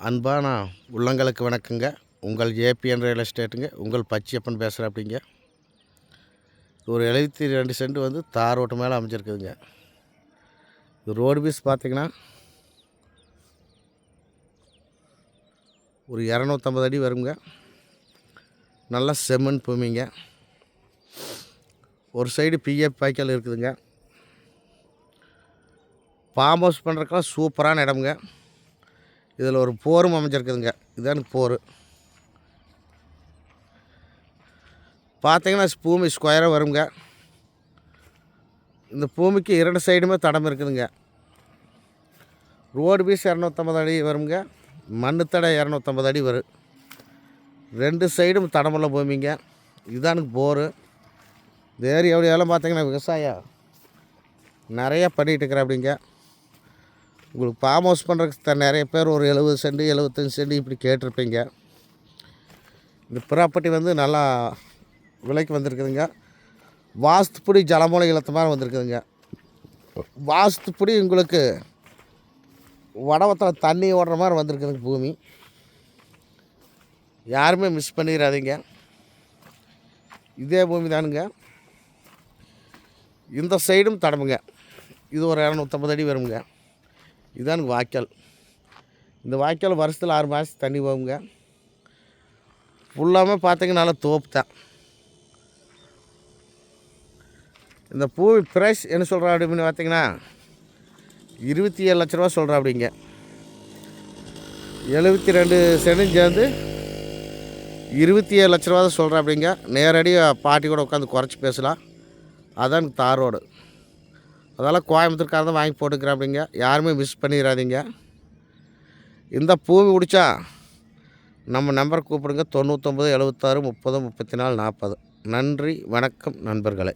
அன்பான உள்ளங்களுக்கு வணக்கங்க. உங்கள் ஏபிஎன் ரியல் எஸ்டேட்டுங்க உங்கள் பச்சியப்பன் பேசுகிறேன் அப்படிங்க ஒரு எழுபத்தி ரெண்டு சென்ட் வந்து தார் ரோட்டு மேலே அமைஞ்சிருக்குதுங்க. இது ரோடு பீஸ் பார்த்தீங்கன்னா ஒரு இரநூத்தம்பது அடி வருங்க. நல்லா செம்மண் பூமிங்க. ஒரு சைடு பிஎஃப் பாய்க்கால் இருக்குதுங்க. ஃபார்ம் ஹவுஸ் பண்ணுறக்கெல்லாம் சூப்பரான இடமுங்க. இதில் ஒரு போரும் அமைஞ்சிருக்குதுங்க. இதுதான் போர். பார்த்தீங்கன்னா பூமி ஸ்கொயராக வருங்க. இந்த பூமிக்கு இரண்டு சைடுமே தடம் இருக்குதுங்க. ரோடு பீஸ் இரநூத்தம்பது அடி வருங்க. மண்ணு தடை இரநூத்தம்பது அடி வரும் ரெண்டு சைடும் தடமுள்ள பூமிங்க. இதானுக்கு போரு. இந்த ஏரியாவிலையெல்லாம் பார்த்தீங்கன்னா விவசாயம். நிறையா பண்ணிகிட்டு இருக்கிறேன் அப்படிங்க உங்களுக்கு ஃபார்ம் ஹவுஸ் பண்ணுறதுக்கு த- நிறைய பேர் ஒரு எழுபது சென்ட் எழுபத்தஞ்சி சென்ட் இப்படி கேட்டிருப்பீங்க. இந்த ப்ராப்பர்ட்டி வந்து நல்லா விலைக்கு வந்திருக்குதுங்க. வாஸ்துப்படி ஜலமூலை இலத்தமாக மாதிரி வந்திருக்குதுங்க. வாஸ்துப்படி உங்களுக்கு வடவத்தில் தண்ணி ஓடுற மாதிரி வந்திருக்குதுங்க பூமி. யாருமே மிஸ் பண்ணிடாதீங்க இதே பூமி தானுங்க. இந்த சைடும் தடமுங்க. இது ஒரு இரநூத்தம்பது அடி வருங்க இதுதான் வாய்க்கால். இந்த வாய்க்கால் வருஷத்தில் ஆறு மாதம் தண்ணி போகுங்க. ஃபுல்லாமே பார்த்தீங்கன்னா நல்லா தோப்பு தான். இந்த பூ ப்ரைஸ் என்ன சொல்கிறா அப்படின்னு பார்த்தீங்கன்னா இருபத்தி ஏழு லட்ச ரூபா சொல்கிறா அப்படிங்க. எழுபத்தி ரெண்டு சென்டும் சேர்ந்து இருபத்தி ஏழு லட்ச ரூபா தான் சொல்கிறேன் அப்படிங்க. நேரடியாக பாட்டி கூட உட்காந்து குறைச்சி பேசலாம். அதான் தார் ரோடு. அதெல்லாம் கோயம்புத்தூர்காரன் தான் வாங்கி போட்டுக்கிறாப்பிடிங்க யாருமே மிஸ் பண்ணிடாதீங்க இந்த பூமி பிடிச்சா நம்ம நம்பரை கூப்பிடுங்க. தொண்ணூற்றொம்பது எழுபத்தாறு முப்பது முப்பத்தி நாலு நாற்பது. நன்றி வணக்கம் நண்பர்களே.